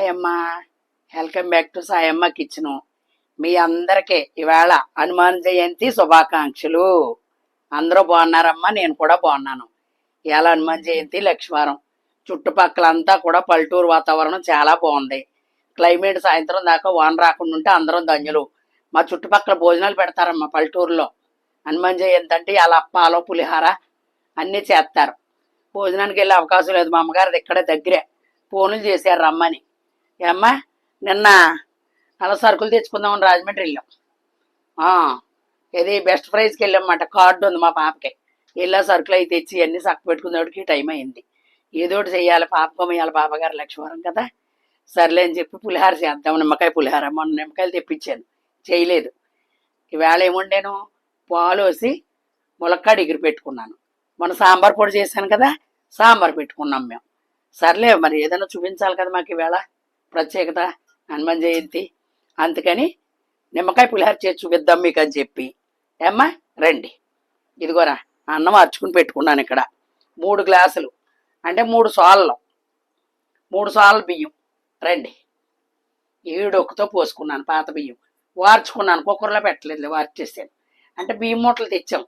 సాయమ్మా. Welcome back to Sayamma kitchen మీ అందరికీ ఇవాళ హనుమాన్ జయంతి శుభాకాంక్షలు. అందరూ బాగున్నారమ్మా? నేను కూడా బాగున్నాను. ఇవాళ హనుమాన్ జయంతి లక్ష్మీవారం. చుట్టుపక్కలంతా కూడా పల్లెటూరు వాతావరణం చాలా బాగుంది. క్లైమేట్ సాయంత్రం దాకా వాన రాకుండా ఉంటే అందరం ధన్యులు. మా చుట్టుపక్కల భోజనాలు పెడతారమ్మా పల్లెటూరులో. హనుమాన్ జయంతి అంటే ఇలా అప్పాలో పులిహార అన్నీ చేస్తారు. భోజనానికి వెళ్ళే అవకాశం లేదు. మా అమ్మగారిది ఇక్కడే దగ్గరే. ఫోన్లు చేశారు రమ్మని. ఏమ్మా నిన్న అలా సరుకులు తెచ్చుకుందామని రాజమండ్రి వెళ్ళాం. ఏది ఇది బెస్ట్ ప్రైజ్కి వెళ్ళామన్నమాట. కార్డు ఉంది మా పాపకి. వెళ్ళా సరుకులు అయితే తెచ్చి అన్నీ సక్క పెట్టుకునేవాడికి టైం అయింది. ఏదోటి ఒకటి చెయ్యాలి పాపకం ఇవ్వాలి బాబాగారు లక్ష్మీవారం కదా. సర్లే అని చెప్పి పులిహార చేద్దాం నిమ్మకాయ పులిహార. మొన్న నిమ్మకాయలు తెప్పించాను. చేయలేదు. ఈవేళ ఏముండేను? పాలు వేసి ములక్కాడ ఎగిరి పెట్టుకున్నాను. మొన్న సాంబార్ పొడి చేశాను కదా సాంబార్ పెట్టుకున్నాం మేము. సర్లే మరి ఏదైనా చూపించాలి కదా మాకు ఈవేళ. ప్రత్యేకత హనుమాన్ జయంతి. అందుకని నిమ్మకాయ పులిహార చేసి చూపిద్దాం మీకు అని చెప్పి. ఏమ్మా రండి. ఇదిగోరా అన్నం అర్చుకుని పెట్టుకున్నాను ఇక్కడ. మూడు గ్లాసులు అంటే మూడు సాళ్ళు మూడు సార్లు బియ్యం. రండి. ఏడొక్కతో పోసుకున్నాను పాత బియ్యం. వార్చుకున్నాను కుక్కర్లో పెట్టలేదు వార్చేసాను అంటే బియ్యం మూటలు తెచ్చాం.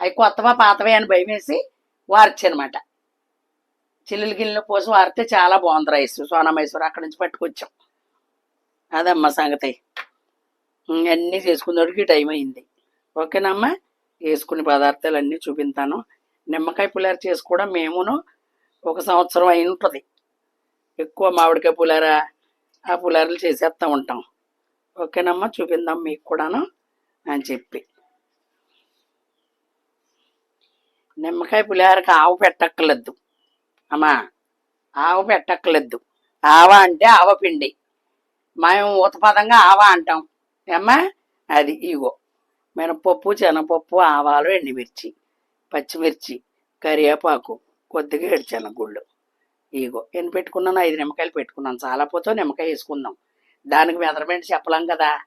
అవి కొత్తవా పాతవే అని భయం వేసి వార్చనమాట. చిల్లులు గిన్నెలు పోసి వారితే చాలా బాగుంది రైస్. సోనా మైసూర్ అక్కడి నుంచి పట్టుకొచ్చాం. అదమ్మా సంగతి. అన్నీ చేసుకునేటికి టైం అయింది. ఓకేనమ్మా? వేసుకునే పదార్థాలు అన్నీ చూపింతాను. నిమ్మకాయ పులిహార చేసుకోవడం మేమును ఒక సంవత్సరం అయి ఉంటుంది ఎక్కువ మామిడికాయ పులార ఆ పులారలు చేసేస్తూ ఉంటాం. ఓకేనమ్మా? చూపిందాం మీకు కూడాను అని చెప్పి. నిమ్మకాయ పులిహారకి ఆవు పెట్టక్కర్లేదు. అమ్మా ఆవు పెట్టక్కర్లేదు. ఆవ అంటే ఆవపిండి మేము ఊతపదంగా ఆవ అంటాం. ఏమ్మా? అది ఇగో. మినపప్పు శనగపప్పు ఆవాలు ఎండుమిర్చి పచ్చిమిర్చి కరివేపాకు కొద్దిగా ఏడుచెనగుళ్ళు ఇగో. ఎన్ని పెట్టుకున్నాను ఐదు నిమ్మకాయలు పెట్టుకున్నాను. చాలా పోతే నిమ్మకాయ వేసుకుందాం. దానికి మెదరమెంట్ చెప్పలేం కదా.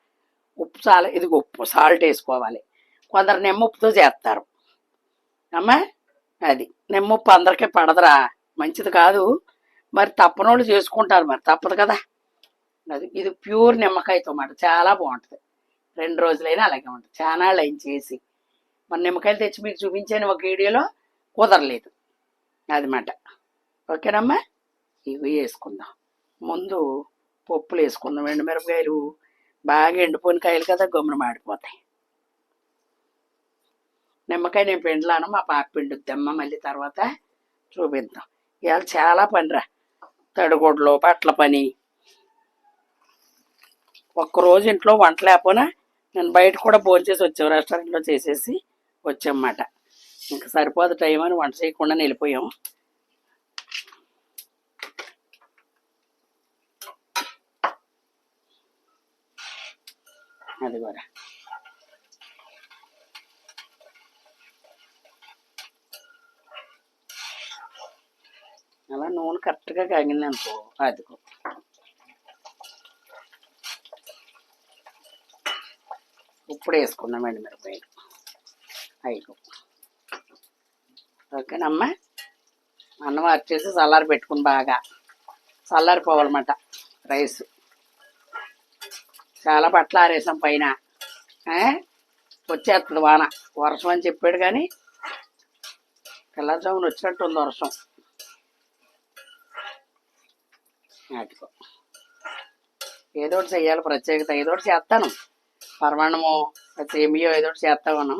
ఉప్పు చాలా ఇది ఉప్పు సాల్ట్ వేసుకోవాలి. కొందరు నిమ్మ ఉప్పుతో చేస్తారు. అమ్మా? అది. నిమ్మ ఉప్పు అందరికీ పడదురా. మంచిది కాదు. మరి తప్పనోళ్ళు చేసుకుంటారు మరి తప్పదు కదా. అది ఇది ప్యూర్ నిమ్మకాయతో మాట చాలా బాగుంటుంది. రెండు రోజులైనా అలాగే ఉంటుంది. చాలా లైన్ చేసి. మన నిమ్మకాయలు తెచ్చి మీకు చూపించాను ఒక వీడియోలో కుదరలేదు. అది మాట. ఓకేనమ్మా? ఇవి వేసుకుందాం. ముందు పప్పులు వేసుకుందాం. ఎండుమిరపకాయలు బాగా ఎండిపోయిన కాయలు కదా గమ్మున మాడిపోతాయి. నిమ్మకాయ నేను పిండలాను మా పాప పిండుద్దమ్మ మళ్ళీ తర్వాత చూపిద్దాం. ఇవాళ చాలా పనిరా. తడిగుడ్లు బట్టల పని. ఒక్కరోజు ఇంట్లో వంట లేకపోయినా నేను బయట కూడా భోంచేసి వచ్చాం రెస్టారెంట్లో చేసేసి వచ్చామన్నమాట. ఇంకా సరిపోదు టైం అని వంట చేయకుండా వెళ్ళిపోయాం. అది కూడా అలా నూనె కరెక్ట్గా కాగింది అనుకో అదిగో. ఇప్పుడు వేసుకుందామండి మిరపకాయలు అయిగో ఓకేనమ్మా. అన్నం వచ్చేసి చల్లారి పెట్టుకుని బాగా చల్లారిపోవాలన్నమాట రైస్. చాలా బట్టలు ఆరేసాం పైన. వచ్చేస్తుంది వాన. వర్షం అని చెప్పాడు కానీ తెల్లజామున వచ్చినట్టు ఉంది వర్షం. అటుకో ఏదో ఒకటి చేయాలి ప్రత్యేకత ఏదో ఒకటి చేస్తాను. పరమాణము సేమియో ఏదో ఒకటి చేస్తామను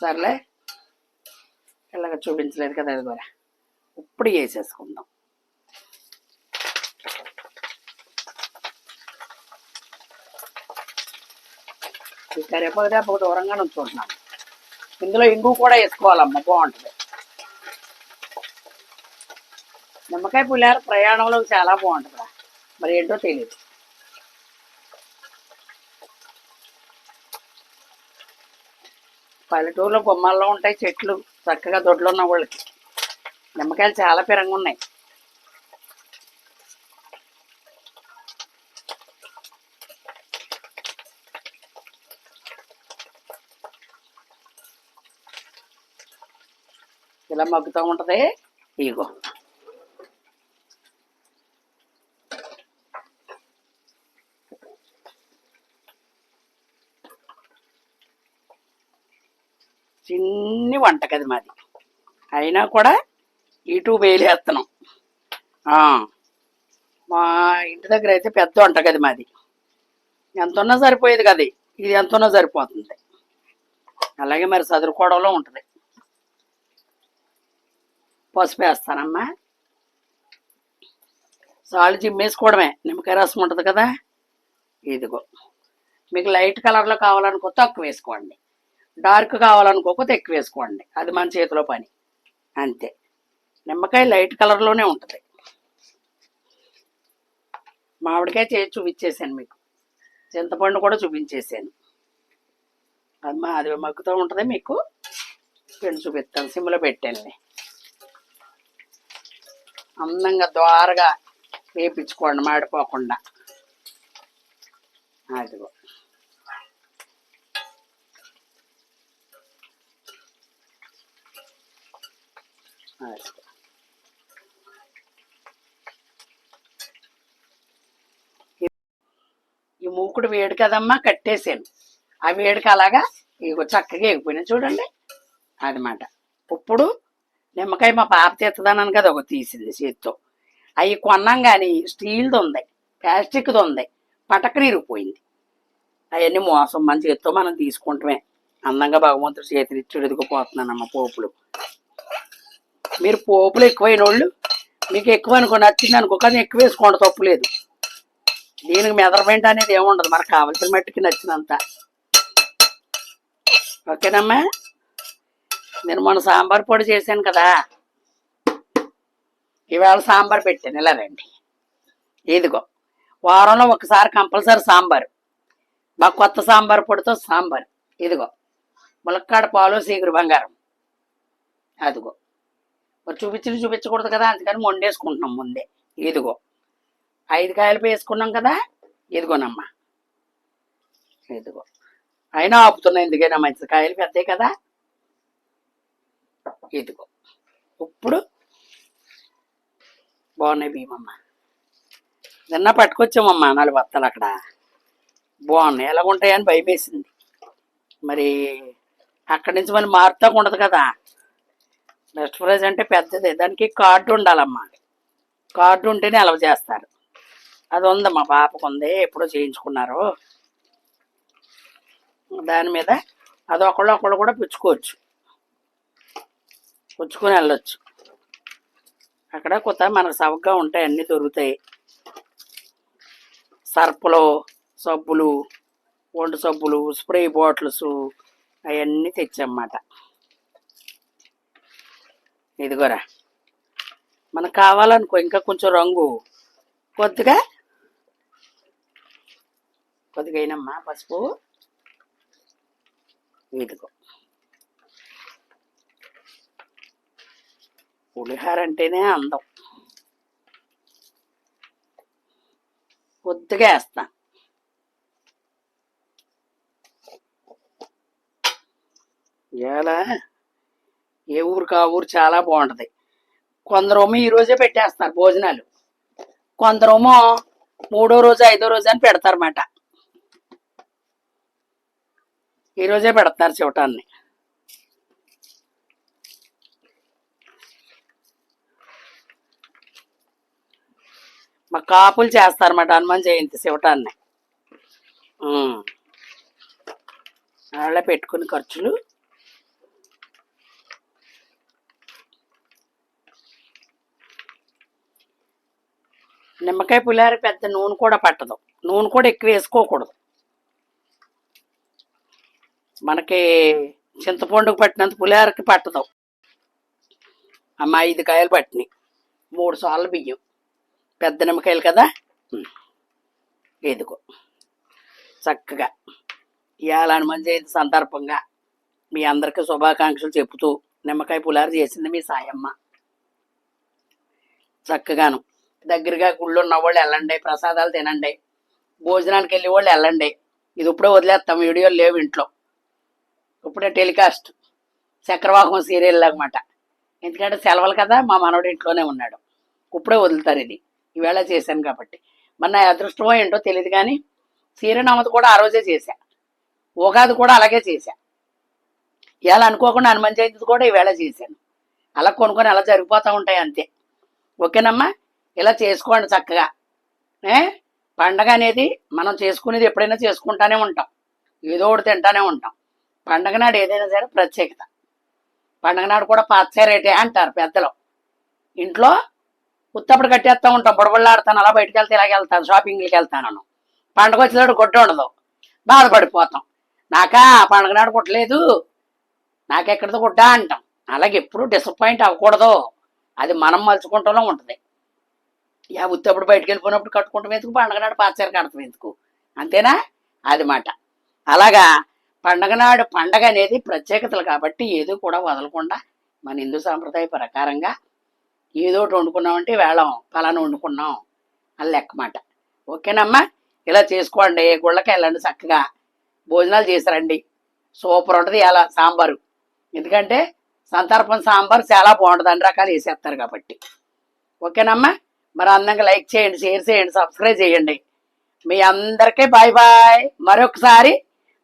సర్లే. ఇలాగ చూపించలేదు కదా అది కూడా ఇప్పుడు వేసేసుకుందాం ఈ కరివేపాకు దేప దూరంగా ఉంచుకుంటున్నాను. ఇందులో ఇంగు కూడా వేసుకోవాలమ్మ బాగుంటుంది. నిమ్మకాయ పులిహార ప్రయాణంలో చాలా బాగుంటుందా మరి ఏంటో తెలియదు పల్లెటూరులో బొమ్మల్లో ఉంటాయి చెట్లు చక్కగా దొడ్లు ఉన్న వాళ్ళకి. నిమ్మకాయలు చాలా పిరంగా ఉన్నాయి. ఇలా మగ్గుతూ ఉంటది. ఇగో. చిన్ని వంటగది మాది. అయినా కూడా ఇటు వేలేస్తున్నాం మా ఇంటి దగ్గర అయితే పెద్ద వంటగది మాది. ఎంత ఉన్నా సరిపోయేది కదా. ఇది ఎంత ఉన్నా సరిపోతుంది. అలాగే మరి చదువుకోవడంలో ఉంటుంది. పసుపు వేస్తానమ్మా. సాల్ట్ చిమ్మేసుకోవడమే. నిమ్మకాయ రసం ఉంటుంది కదా. ఇదిగో. మీకు లైట్ కలర్లో కావాలనుకో తక్కువ వేసుకోండి. డార్క్ కావాలనుకోకపోతే ఎక్కువ వేసుకోండి. అది మన చేతిలో పని. అంతే. నిమ్మకాయ లైట్ కలర్లోనే ఉంటుంది. మామిడికాయ చేసి చూపించేసాను మీకు. చింతపండు కూడా చూపించేసాను అది మా అది మగ్గుతూ ఉంటుంది మీకు. పిండి చూపిస్తాను. సిమ్లో పెట్టాను అందంగా ద్వారగా వేపించుకోండి మాడిపోకుండా. అదిగో. అదిగో. ఈ మూకుడు వేడి కదమ్మా కట్టేసాను ఆ వేడికి అలాగా ఇగో చక్కగా ఎగిపోయినా చూడండి అదమాట ఇప్పుడు నిమ్మకాయ మా పాప తీస్తుందన్నాను కదా ఒక తీసింది చేత్తో. అవి కొన్నాం కానీ స్టీల్ది ఉంది ప్లాస్టిక్ది ఉంది పటకన ఇరిగిపోయింది. అవన్నీ మోసం మన చేత్తో మనం తీసుకుంటమే. అందంగా భగవంతుడు చేతినిచ్చి ఎదుగుపోతున్నానమ్మ పోపులు. మీరు పోపులు ఎక్కువైన వాళ్ళు మీకు ఎక్కువ అనుకో నచ్చింది అనుకో కానీ ఎక్కువ వేసుకోండి తప్పు లేదు. దీనికి మెదరమెంట్ అనేది ఏముండదు మనకు కావలసిన మట్టుకి నచ్చినంత. ఓకేనమ్మా? నేను మొన్న సాంబార్ పొడి చేశాను కదా. ఇవాళ సాంబార్ పెట్టాను ఇలా రండి. ఇదిగో వారంలో ఒకసారి కంపల్సరీ సాంబార్. మా కొత్త సాంబార్ పొడితో సాంబార్. ఇదిగో ములక్కాడ పాలు సీగురు బంగారం. అదిగో. మరి చూపించి చూపించకూడదు కదా అందుకని మొండేసుకుంటున్నాం ముందే. ఇదిగో. ఐదు కాయలు వేసుకున్నాం కదా ఇదిగోనమ్మా. ఇదిగో. అయినా ఆపుతున్నాయి ఎందుకైనా మంచిది. కాయలు పెద్దాయి కదా. ఇదిగో. ఇప్పుడు బాగున్నాయి భీమమ్మ. నిన్న పట్టుకొచ్చామమ్మా నాలుగు బత్తలు అక్కడ. బాగున్నాయి. ఎలా ఉంటాయని భయమేసింది. మరి అక్కడి నుంచి మళ్ళీ మారుతా ఉండదు కదా. నెక్స్ట్ ప్రైజ్ అంటే పెద్దది. దానికి కార్డు ఉండాలమ్మా కార్డు ఉంటేనే అలవ చేస్తారు. అది ఉంది మా పాపకు ఉంది. ఎప్పుడో చేయించుకున్నారు. దాని మీద అది ఒకళ్ళు ఒకళ్ళు కూడా పుచ్చుకోవచ్చు. పుచ్చుకొని వెళ్ళొచ్చు. అక్కడ కొత్త మనకు సవగ్గా ఉంటాయి. అన్నీ దొరుకుతాయి. సర్పులు సబ్బులు వండు సబ్బులు స్ప్రే బాటిల్స్ అవన్నీ తెచ్చన్నమాట ఇదిగోరా. మనకు కావాలనుకో ఇంకా కొంచెం రంగు. కొద్దిగా. కొద్దిగా అయినమ్మా పసుపు. ఇదిగో. పులిహార అంటేనే అందం. కొద్దిగా వేస్తా. ఇవాళ ఏ ఊరికి? ఆ ఊరు చాలా బాగుంటుంది. కొందరేమో ఈ రోజే పెట్టేస్తారు భోజనాలు. కొందరేమో మూడో రోజు ఐదో రోజు అని పెడతారన్నమాట. ఈ రోజే పెడతారు చివటాన్ని. మా కాపులు చేస్తారన్నమాట హనుమాన్ జయంతి శివటాన్ని వాళ్ళ పెట్టుకుని ఖర్చులు. నిమ్మకాయ పులిహార పెద్ద నూనె కూడా పట్టదు. నూనె కూడా ఎక్కువ వేసుకోకూడదు. మనకి చింతపండుకు పట్టినంత పులిహారకి పట్టదు. అమ్మ ఐదు కాయలు పట్టినాయి. మూడు సార్లు బియ్యం. పెద్ద నిమ్మకాయలు కదా? ఉమ్. ఇదిగో. చక్కగా. ఇవాళ హనుమాన్ జయంతి సందర్భంగా మీ అందరికీ శుభాకాంక్షలు చెబుతూ నిమ్మకాయ పులారు చేసింది మీ సాయమ్మ. చక్కగాను. దగ్గరగా గుళ్ళు ఉన్న వాళ్ళు వెళ్ళండి ప్రసాదాలు తినండి భోజనానికి వెళ్ళి వాళ్ళు వెళ్ళండి. ఇది ఇప్పుడే వదిలేస్తాం వీడియోలు లేవు ఇంట్లో. ఇప్పుడే టెలికాస్ట్ చక్రవాహం సీరియల్ అనమాట ఎందుకంటే సెలవులు కదా మా మనవడు ఇంట్లోనే ఉన్నాడు. ఇప్పుడే వదులుతారు ఇది. ఈవేళ చేశాను కాబట్టి. మన అదృష్టమో ఏంటో తెలియదు కానీ సీరనమ్మది కూడా ఆ రోజే చేశా. ఉగాది కూడా అలాగే చేశా. ఇవాళ అనుకోకుండా హనుమాన్ జయంతి కూడా ఈవేళ చేశాను. అలా కొనుక్కొని అలా జరిగిపోతూ ఉంటాయి అంతే. ఓకేనమ్మా? ఇలా చేసుకోండి చక్కగా. ఏ? పండగ అనేది మనం చేసుకునేది ఎప్పుడైనా చేసుకుంటానే ఉంటాం. ఏదో ఒకటి తింటానే ఉంటాం. పండగ నాడు ఏదైనా సరే ప్రత్యేకత. పండగ నాడు కూడా పాతసేరేటే అంటారు పెద్దలు. ఇంట్లో ఉత్తప్పుడు కట్టేస్తూ ఉంటాం బుడబుళ్ళాడుతాను అలా బయటకు వెళ్తే ఇలాగ వెళ్తాను షాపింగ్లకి వెళ్తాను పండగ వచ్చినప్పుడు గుడ్డ ఉండదు. బాధపడిపోతాం. నాకా పండగ నాడు కుట్టలేదు నాకెక్కడితో గుడ్డ అంటాం. అలాగే ఎప్పుడు డిసప్పాయింట్ అవ్వకూడదు. అది మనం మలుచుకుంటూనే ఉంటుంది. యా ఉత్తప్పుడు బయటకు వెళ్ళిపోయినప్పుడు కట్టుకుంటాం ఎందుకు? పండగ నాడు పాచీర కడతాం ఎందుకు? అంతేనా? అది మాట. అలాగా పండగ నాడు పండగ అనేది ప్రత్యేకతలు కాబట్టి ఏదో కూడా వదలకుండా మన హిందూ సాంప్రదాయ ప్రకారంగా ఏదో ఒకటి వండుకున్నామంటే వేళం ఫలానా వండుకున్నాం అని లెక్క మాట. ఓకేనమ్మా? ఇలా చేసుకోండి గుళ్ళకి వెళ్ళండి చక్కగా. భోజనాలు చేసిరండి. సూపర్ ఉంటుంది ఇలా సాంబారు. ఎందుకంటే సంతర్పణ సాంబార్ చాలా బాగుంటుంది అన్ని రకాలు వేసేస్తారు కాబట్టి. ఓకేనమ్మా? మరి అందంగా లైక్ చేయండి షేర్ చేయండి సబ్స్క్రైబ్ చేయండి. మీ అందరికీ బాయ్ బాయ్. మరొకసారి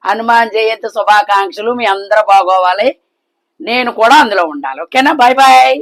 హనుమాన్ జయంతి శుభాకాంక్షలు. మీ అందరూ బాగోవాలి. నేను కూడా అందులో ఉండాలి. ఓకేనా? Bye bye.